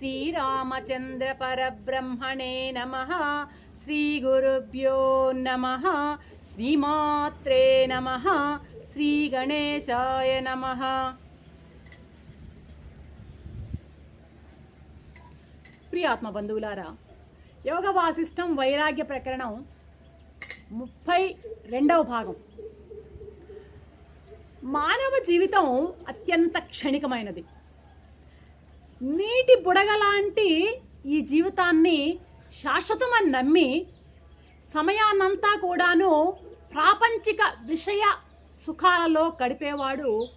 శ్రీరామచంద్ర పరబ్రహ్మణే నమ శ్రీ గురుభ్యో నమ శ్రీమాత్రే నమ శ్రీగణేశాయ నమ ప్రియాత్మ బంధువులారా యోగ వాసిష్టం వైరాగ్య ప్రకరణం ముప్పై రెండవ భాగం. మానవ జీవితం అత్యంత క్షణికమైనది. నీటి బుడగలాంటి ఈ జీవితాన్ని శాశ్వతమని నమ్మి సమయాన్నంతా కూడాను ప్రాపంచిక విషయ సుఖాలలో గడిపేవాడు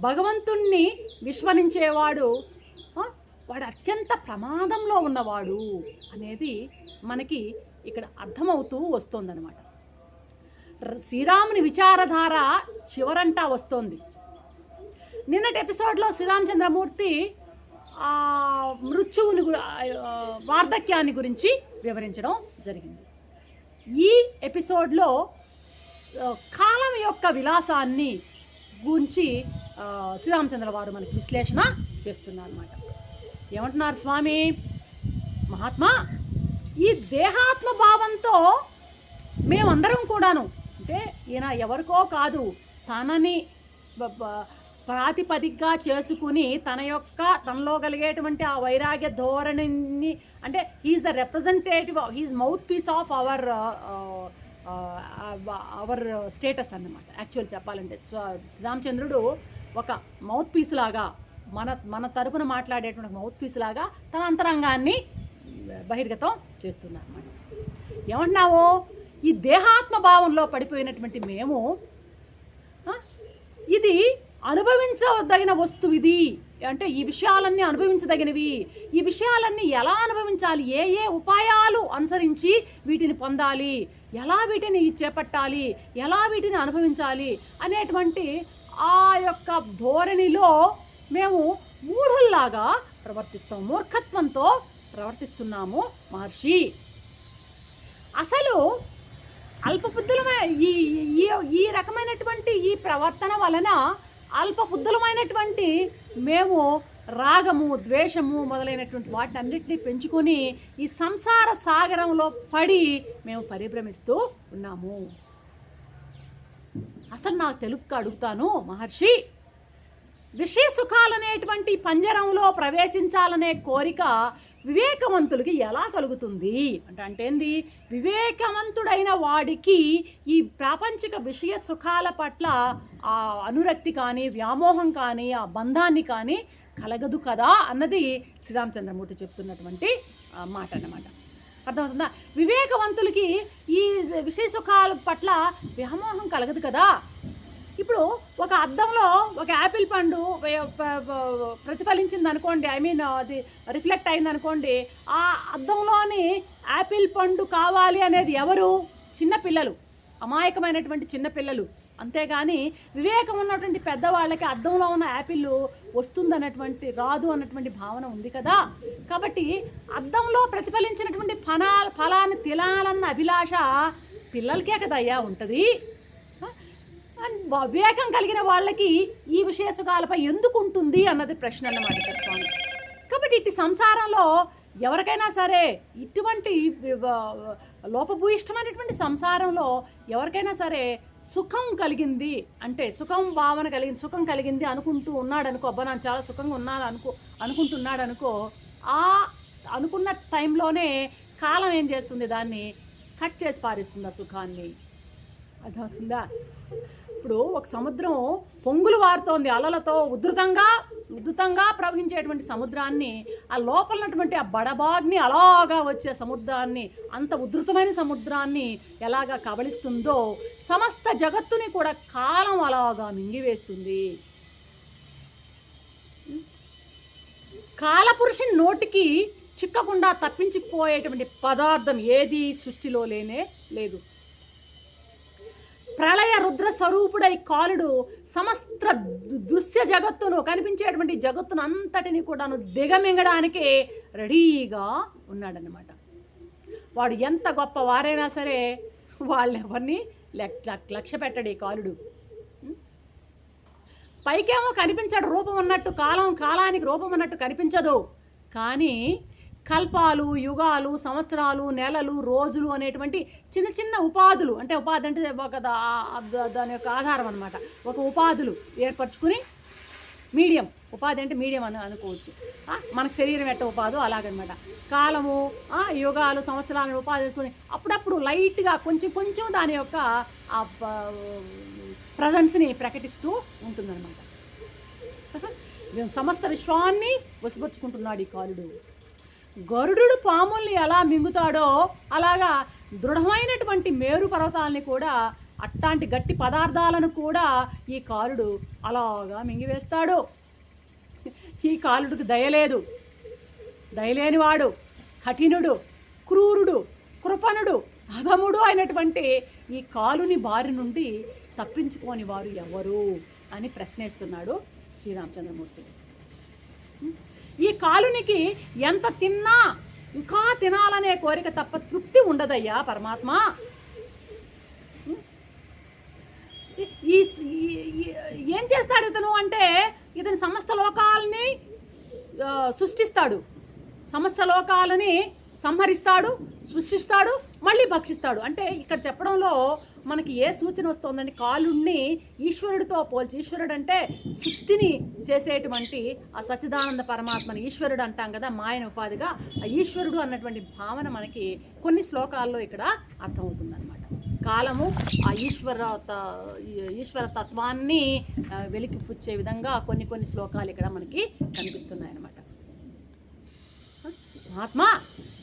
భగవంతుణ్ణి విశ్వనించేవాడు వాడు అత్యంత ప్రమాదంలో ఉన్నవాడు అనేది మనకి ఇక్కడ అర్థమవుతూ వస్తోందనమాట శ్రీరాముని విచారధార చివరంటా వస్తోంది. నిన్నటి ఎపిసోడ్లో శ్రీరామచంద్రమూర్తి మృత్యువుని గు- వార్ధక్యాన్ని గురించి వివరించడం జరిగింది. ఈ ఎపిసోడ్లో కాలం యొక్క విలాసాన్ని గురించి శ్రీరామచంద్ర వారు మనకి విశ్లేషణ చేస్తున్నారు అనమాట ఏమంటున్నారు స్వామి? మహాత్మా ఈ దేహాత్మ భావంతో మేమందరం కూడాను అంటే ఈయన ఎవరికో కాదు తనని ప్రాతిపదికగా చేసుకుని తన యొక్క తనలో కలిగేటువంటి ఆ వైరాగ్య ధోరణిని అంటే he's the representative he's mouthpiece of our our status అన్నమాట. యాక్చువల్ చెప్పాలంటే శ్రీరామచంద్రుడు ఒక మౌత్ పీస్ లాగా మన మన తరపున మాట్లాడేటువంటి మౌత్ పీస్ లాగా తన అంతరంగాన్ని బహిర్గతం చేస్తున్నారు అన్నమాట ఏమంటున్నావు? ఈ దేహాత్మ భావంలో పడిపోయినటువంటి మేము ఇది అనుభవించదగిన వస్తువు ఇది. అంటే ఈ విషయాలన్నీ అనుభవించదగినవి. ఈ విషయాలన్నీ ఎలా అనుభవించాలి? ఏ ఏ ఉపాయాలు అనుసరించి వీటిని పొందాలి? ఎలా వీటిని చేపట్టాలి? ఎలా వీటిని అనుభవించాలి? అనేటువంటి ఆ యొక్క ధోరణిలో మేము మూఢుల్లాగా ప్రవర్తిస్తాం. మూర్ఖత్వంతో ప్రవర్తిస్తున్నాము మహర్షి. అసలు అల్పబుద్ధులమే ఈ ఈ ఈ రకమైనటువంటి ఈ ప్రవర్తన వలన అల్పబుద్ధులమైనటువంటి మేము రాగము ద్వేషము మొదలైనటువంటి వాటిని అన్నింటినీ పెంచుకొని ఈ సంసార సాగరంలో పడి మేము పరిభ్రమిస్తూ ఉన్నాము. అసలు నాకు తెలుగు అడుగుతాను మహర్షి. విషయ సుఖాలనేటువంటి పంజరంలో ప్రవేశించాలనే కోరిక వివేకవంతులకి ఎలా కలుగుతుంది? అంటే అంటే ఏంది? వివేకవంతుడైన వాడికి ఈ ప్రాపంచిక విషయ సుఖాల పట్ల ఆ అనురక్తి కానీ వ్యామోహం కానీ ఆ బంధాన్ని కానీ కలగదు కదా అన్నది శ్రీరామచంద్రమూర్తి చెప్తున్నటువంటి మాట అన్నమాట. అర్థమవుతుందా? వివేకవంతులకి ఈ విషయ సుఖాల పట్ల వ్యామోహం కలగదు కదా. ఇప్పుడు ఒక అద్దంలో ఒక యాపిల్ పండు ప్రతిఫలించింది అనుకోండి. ఐ మీన్ అది రిఫ్లెక్ట్ అయింది అనుకోండి. ఆ అద్దంలోని యాపిల్ పండు కావాలి అనేది ఎవరు? చిన్నపిల్లలు అమాయకమైనటువంటి చిన్నపిల్లలు అంతేగాని వివేకం ఉన్నటువంటి పెద్దవాళ్ళకి అద్దంలో ఉన్న యాపిల్ వస్తుందన్నటువంటి రాదు అన్నటువంటి భావన ఉంది కదా. కాబట్టి అద్దంలో ప్రతిఫలించినటువంటి ఫలా ఫలాన్ని తినాలన్న అభిలాష పిల్లలకే కదయ్యా ఉంటుంది. వివేకం కలిగిన వాళ్ళకి ఈ విశేషకాలపై ఎందుకు ఉంటుంది అన్నది ప్రశ్న అన్నమాట ఇక్కడ స్వామి. కాబట్టి ఇటు సంసారంలో ఎవరికైనా సరే ఇటువంటి లోపభూయిష్టమైనటువంటి సంసారంలో ఎవరికైనా సరే సుఖం కలిగింది అంటే సుఖం భావన కలిగింది సుఖం కలిగింది అనుకుంటూ ఉన్నాడు అనుకో అబ్బా ನಾನು చాలా సుఖంగా ఉన్నాను అనుకో అనుకుంటున్నాడు అనుకో ఆ అనుకున్న టైంలోనే కాలం ఏం చేస్తుంది? దాన్ని కట్ చేసి పారేస్తుంది ఆ సుఖాన్ని. అర్థమవుతుందా? ఇప్పుడు ఒక సముద్రం పొంగులు వారుతోంది అలలతో ఉధృతంగా ఉధృతంగా ప్రవహించేటువంటి సముద్రాన్ని ఆ లోపల ఉన్నటువంటి ఆ బడబాగ్ని అలాగా వచ్చే సముద్రాన్ని అంత ఉధృతమైన సముద్రాన్ని ఎలాగా కబలిస్తుందో సమస్త జగత్తుని కూడా కాలం అలాగా మింగివేస్తుంది. కాలపురుషుని నోటికి చిక్కకుండా తప్పించిపోయేటువంటి పదార్థం ఏది సృష్టిలో లేనే లేదు. ప్రళయ రుద్ర స్వరూపుడై కాలుడు సమస్త దు- దృశ్య జగత్తును కనిపించేటువంటి జగత్తును అంతటిని కూడాను దిగమింగడానికి రెడీగా ఉన్నాడనమాట వాడు ఎంత గొప్ప వారైనా సరే వాళ్ళెవరిని లక్ష్య పెట్టడు ఈ కాలుడు. పైకేమో కనిపించడు రూపం ఉన్నట్టు కాలం కాలానికి రూపం ఉన్నట్టు కనిపించదు. కానీ కల్పాలు యుగాలు సంవత్సరాలు నెలలు రోజులు అనేటువంటి చిన్న చిన్న ఉపాధులు. అంటే ఉపాధి అంటే ఒక దాని యొక్క ఆధారం అనమాట ఒక ఉపాధులు ఏర్పరచుకుని మీడియం. ఉపాధి అంటే మీడియం అని అనుకోవచ్చు. మనకు శరీరం ఎట్ట ఉపాధి అలాగనమాట. కాలము యుగాలు సంవత్సరాలను ఉపాధి అనుకుని అప్పుడప్పుడు లైట్గా కొంచెం కొంచెం దాని యొక్క ప్రజెన్స్ని ప్రకటిస్తూ ఉంటుందన్నమాట. సమస్త విశ్వాన్ని వసిపరుచుకుంటున్నాడు ఈ కాలుడు. గరుడు పాముల్ని ఎలా మింగుతాడో అలాగా దృఢమైనటువంటి మేరు పర్వతాలని కూడా అట్లాంటి గట్టి పదార్థాలను కూడా ఈ కాలుడు అలాగా మింగివేస్తాడు. ఈ కాలుడికి దయలేదు దయలేనివాడు కఠినుడు క్రూరుడు కృపణుడు అగముడు అయినటువంటి ఈ కాలుని బారి నుండి తప్పించుకోని వారు ఎవరు అని ప్రశ్నిస్తున్నాడు శ్రీరామచంద్రమూర్తి. ఈ కాలునికి ఎంత తిన్నా ఇంకా తినాలనే కోరిక తప్ప తృప్తి ఉండదయ్యా పరమాత్మ. ఈ- ఏం చేస్తాడు ఇతను అంటే ఇతను సమస్త లోకాలని సృష్టిస్తాడు. సమస్త లోకాలని సంహరిస్తాడు సృష్టిస్తాడు మళ్ళీ భక్షిస్తాడు. అంటే ఇక్కడ చెప్పడంలో మనకి ఏ సూచన వస్తుందండి కాలుణ్ణి ఈశ్వరుడితో పోల్చి ఈశ్వరుడు అంటే సృష్టిని చేసేటువంటి ఆ సచ్చిదానంద పరమాత్మని ఈశ్వరుడు అంటాం కదా మాయన ఉపాధిగా ఆ ఈశ్వరుడు అన్నటువంటి భావన మనకి కొన్ని శ్లోకాల్లో ఇక్కడ అర్థమవుతుందన్నమాట. కాలము ఆ ఈశ్వర త- ఈశ్వర తత్వాన్ని ఆ, వెలికిపుచ్చే విధంగా కొన్ని కొన్ని శ్లోకాలు ఇక్కడ మనకి కనిపిస్తున్నాయి అన్నమాట మహాత్మా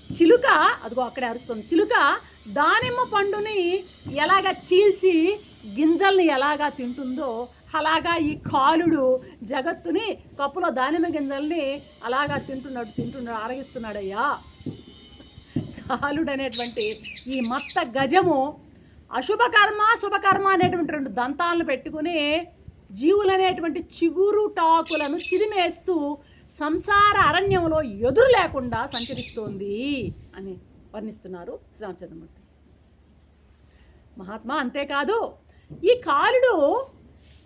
చిలుక అదిగో అక్కడే అరుస్తుంది. చిలుక దానిమ్మ పండుని ఎలాగ చీల్చి గింజల్ని ఎలాగా తింటుందో అలాగా ఈ కాలుడు జగత్తుని కప్పులో దానిమ్మ గింజల్ని అలాగా తింటున్నాడు తింటున్నాడు ఆరగిస్తున్నాడయ్యా. కాలుడు అనేటువంటి ఈ మత్త గజము అశుభకర్మ శుభకర్మ అనేటువంటి రెండు దంతాలను పెట్టుకుని జీవులనేటువంటి చిగురు టాకులను చిరిమేస్తూ సంసార అరణ్యంలో ఎదురు లేకుండా సంచరిస్తోంది అని వర్ణిస్తున్నారు శ్రీరామచంద్రమూర్తి. మహాత్మా అంతేకాదు ఈ కాలుడు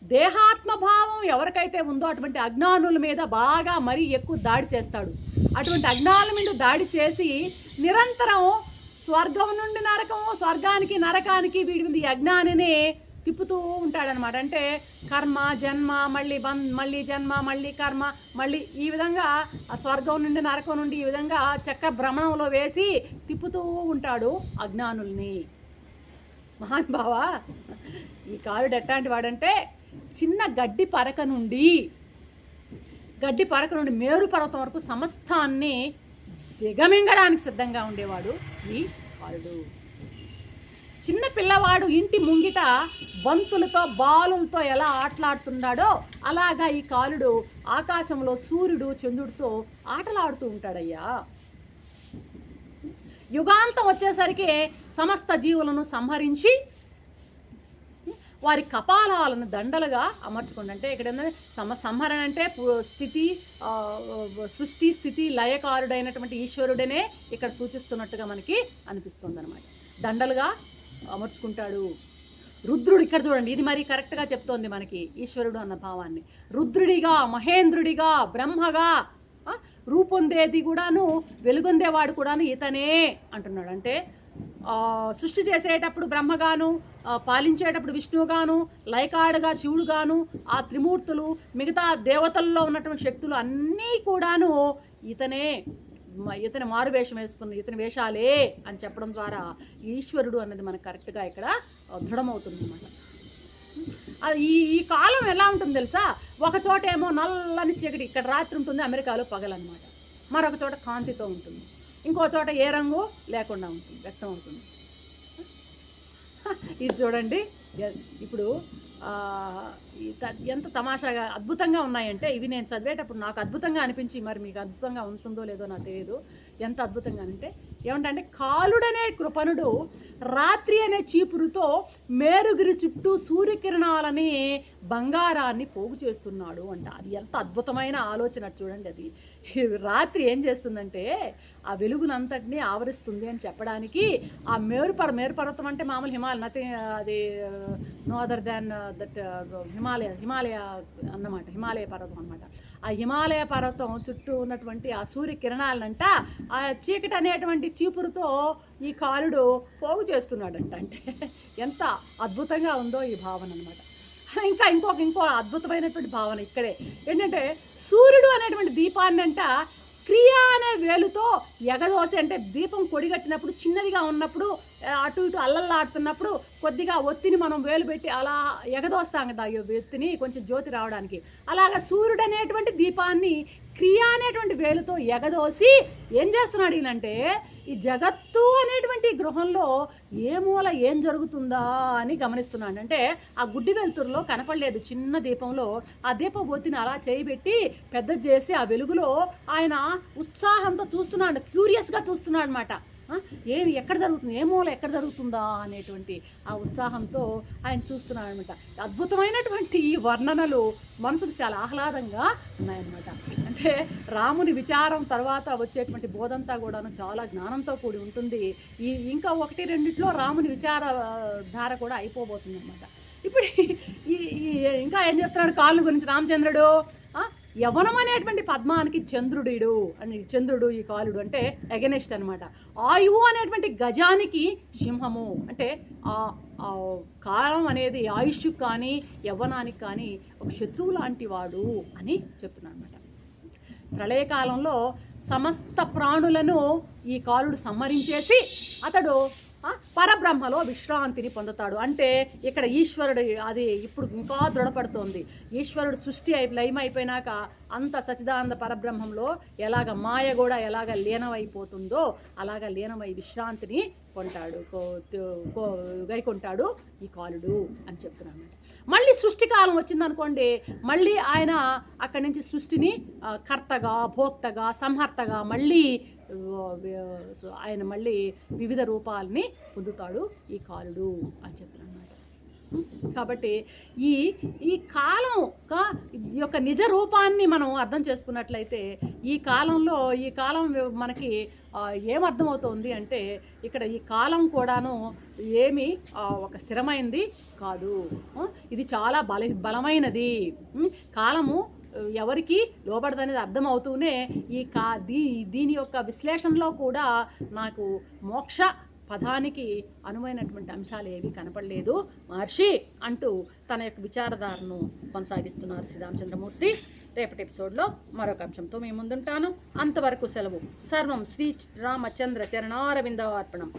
దేహాత్మభావం ఎవరికైతే ఉందో అటువంటి అజ్ఞానుల మీద బాగా మరీ ఎక్కువ దాడి చేస్తాడు. అటువంటి అజ్ఞానుల మీద దాడి చేసి నిరంతరం స్వర్గం నుండి నరకం స్వర్గానికి నరకానికి వీడి ఈ అజ్ఞానిని తిప్పుతూ ఉంటాడనమాట అంటే కర్మ జన్మ మళ్ళీ బం మళ్ళీ జన్మ మళ్ళీ కర్మ మళ్ళీ ఈ విధంగా ఆ స్వర్గం నుండి నరకం నుండి ఈ విధంగా చక్క భ్రమణంలో వేసి తిప్పుతూ ఉంటాడు అజ్ఞానుల్ని. మహానుభావ ఈ కారుడు ఎట్లాంటి వాడంటే చిన్న గడ్డి పరక నుండి గడ్డి పరక నుండి మేరు పర్వతం వరకు సమస్తాన్ని దిగమింగడానికి సిద్ధంగా ఉండేవాడు ఈ కారుడు. చిన్న పిల్లవాడు ఇంటి ముంగిట బంతులతో బాలులతో ఎలా ఆటలాడుతున్నాడో అలాగా ఈ కాలుడు ఆకాశంలో సూర్యుడు చంద్రుడితో ఆటలాడుతూ ఉంటాడయ్యా. యుగాంతం వచ్చేసరికి సమస్త జీవులను సంహరించి వారి కపాలాలను దండలుగా అమర్చుకోండి. అంటే ఇక్కడ సమ సంహరణ అంటే స్థితి సృష్టి స్థితి లయకారుడైనటువంటి ఈశ్వరుడనే ఇక్కడ సూచిస్తున్నట్టుగా మనకి అనిపిస్తుంది అనమాట దండలుగా అమర్చుకుంటాడు. రుద్రుడు ఇక్కడ చూడండి ఇది మరి కరెక్ట్గా చెప్తోంది మనకి ఈశ్వరుడు అన్న భావాన్ని. రుద్రుడిగా మహేంద్రుడిగా బ్రహ్మగా రూపొందేది కూడాను వెలుగొందేవాడు కూడాను ఇతనే అంటున్నాడు. అంటే సృష్టి చేసేటప్పుడు బ్రహ్మగాను పాలించేటప్పుడు విష్ణువుగాను లైకాడుగా శివుడుగాను ఆ త్రిమూర్తులు మిగతా దేవతల్లో ఉన్నటువంటి శక్తులు అన్నీ కూడాను ఇతనే ఇతని మారు వేషం వేసుకున్న ఇతని వేషాలే అని చెప్పడం ద్వారా ఈశ్వరుడు అన్నది మనకు కరెక్ట్గా ఇక్కడ దృఢమవుతుంది అన్నమాట ఈ ఈ కాలం ఎలా ఉంటుంది తెలుసా? ఒక చోట ఏమో నల్లని చీకటి ఇక్కడ రాత్రి ఉంటుంది అమెరికాలో పగలన్నమాట. మరొక చోట కాంతితో ఉంటుంది. ఇంకో చోట ఏ రంగు లేకుండా ఉంటుంది వ్యక్తం అవుతుంది. ఇది చూడండి. ఇప్పుడు ఎంత తమాషాగా అద్భుతంగా ఉన్నాయంటే ఇవి నేను చదివేటప్పుడు నాకు అద్భుతంగా అనిపించి మరి మీకు అద్భుతంగా ఉంటుందో లేదో నాకు తెలియదు ఎంత అద్భుతంగా అంటే ఏమంటే కాలుడనే కృపణుడు రాత్రి అనే చీపురుతో మేరుగిరి చుట్టూ సూర్యకిరణాలని బంగారాన్ని పోగు చేస్తున్నాడు అంట. అది ఎంత అద్భుతమైన ఆలోచన చూడండి అది. రాత్రి ఏం చేస్తుందంటే ఆ వెలుగునంతటిని ఆవరిస్తుంది అని చెప్పడానికి ఆ మేరుపర మేరుపర్వతం అంటే మామూలు హిమాలయ నథింగ్ అది no other than that Himalaya Himalaya అన్నమాట హిమాలయ పర్వతం అన్నమాట. ఆ హిమాలయ పర్వతం చుట్టూ ఉన్నటువంటి ఆ సూర్య కిరణాలనంట ఆ చీకటి అనేటువంటి చీపురుతో ఈ కాలుడు పోగు చేస్తున్నాడంట. అంటే ఎంత అద్భుతంగా ఉందో ఈ భావన అనమాట ఇంకా ఇంకొక ఇంకో అద్భుతమైనటువంటి భావన ఇక్కడే. ఏంటంటే సూర్యుడు అనేటువంటి దీపాన్నంట క్రియా అనే వేలుతో ఎగదోసి అంటే దీపం కొడిగట్టినప్పుడు చిన్నదిగా ఉన్నప్పుడు అటు ఇటు అల్లల్లాడుతున్నప్పుడు కొద్దిగా ఒత్తిని మనం వేలు పెట్టి అలా ఎగదోస్తాం కదా ఈ ఒత్తిని కొంచెం జ్యోతి రావడానికి. అలాగా సూర్యుడు అనేటువంటి దీపాన్ని క్రియ అనేటువంటి వేలుతో ఎగదోసి ఏం చేస్తున్నాడు ఈయనంటే ఈ జగత్తు అనేటువంటి గృహంలో ఏ మూల ఏం జరుగుతుందా అని గమనిస్తున్నాడు. అంటే ఆ గుడ్డి వెలుతురులో కనపడలేదు చిన్న దీపంలో. ఆ దీపం ఒత్తిని అలా చేయబెట్టి పెద్ద చేసి ఆ వెలుగులో ఆయన ఉత్సాహంతో చూస్తున్నాడు. క్యూరియస్గా చూస్తున్నాడు అనమాట ఏమి ఎక్కడ జరుగుతుంది? ఏ మూల ఎక్కడ జరుగుతుందా అనేటువంటి ఆ ఉత్సాహంతో ఆయన చూస్తున్నాడు అనమాట అద్భుతమైనటువంటి ఈ వర్ణనలు మనసుకు చాలా ఆహ్లాదంగా ఉన్నాయన్నమాట. అంటే రాముని విచారం తర్వాత వచ్చేటువంటి బోధంతా కూడాను చాలా జ్ఞానంతో కూడి ఉంటుంది. ఈ ఇంకా ఒకటి రెండిట్లో రాముని విచార ధార కూడా అయిపోబోతుంది అనమాట ఇప్పుడు ఈ ఇంకా ఏం చెప్తున్నాడు కాళ్ళు గురించి? రామచంద్రుడు యవనం అనేటువంటి పద్మానికి చంద్రుడు అని చంద్రుడు ఈ కాలుడు అంటే ఎగనెస్ట్ అనమాట ఆయువు అనేటువంటి గజానికి సింహము. అంటే ఆ కాలం అనేది ఆయుష్ కానీ యవ్వనానికి కానీ ఒక శత్రువు లాంటి వాడు అని చెప్తున్నాను అనమాట ప్రళయకాలంలో సమస్త ప్రాణులను ఈ కాలుడు సంహరించేసి అతడు పరబ్రహ్మలో విశ్రాంతిని పొందుతాడు. అంటే ఇక్కడ ఈశ్వరుడు అది ఇప్పుడు ఇంకా దృఢపడుతోంది. ఈశ్వరుడు సృష్టి అయి లయమైపోయినాక అంత సచిదానంద పరబ్రహ్మంలో ఎలాగ మాయ కూడా ఎలాగ లీనమైపోతుందో అలాగ లీనమై విశ్రాంతిని కొంటాడు. కో- కో- గైకొంటాడు ఈ కాలుడు అని చెప్తున్నాను మళ్ళీ సృష్టి కాలం వచ్చిందనుకోండి మళ్ళీ ఆయన అక్కడి నుంచి సృష్టిని కర్తగా భోక్తగా సంహర్తగా మళ్ళీ ఆయన మళ్ళీ వివిధ రూపాలని పొందుతాడు ఈ కాలుడు అని చెప్తున్నాను కాబట్టి ఈ ఈ కాలం ఈ యొక్క నిజ రూపాన్ని మనం అర్థం చేసుకున్నట్లయితే ఈ కాలంలో ఈ కాలం మనకి ఏమర్థమవుతోంది అంటే ఇక్కడ ఈ కాలం కూడాను ఏమి ఒక స్థిరమైనది కాదు. ఇది చాలా బల బలమైనది. కాలము ఎవరికి లోబడదనేది అర్థమవుతూనే ఈ కా దీ దీని యొక్క విశ్లేషణలో కూడా నాకు మోక్ష పదానికి అనువైనటువంటి అంశాలు ఏవి కనపడలేదు. మహర్షి అంటూ తన యొక్క విచారధారను కొనసాగిస్తున్నారు శ్రీరామచంద్రమూర్తి. రేపటి ఎపిసోడ్లో మరొక అంశంతో మేము ముందుంటాను. అంతవరకు సెలవు. సర్వం శ్రీ రామచంద్ర చరణారవిందవార్పణం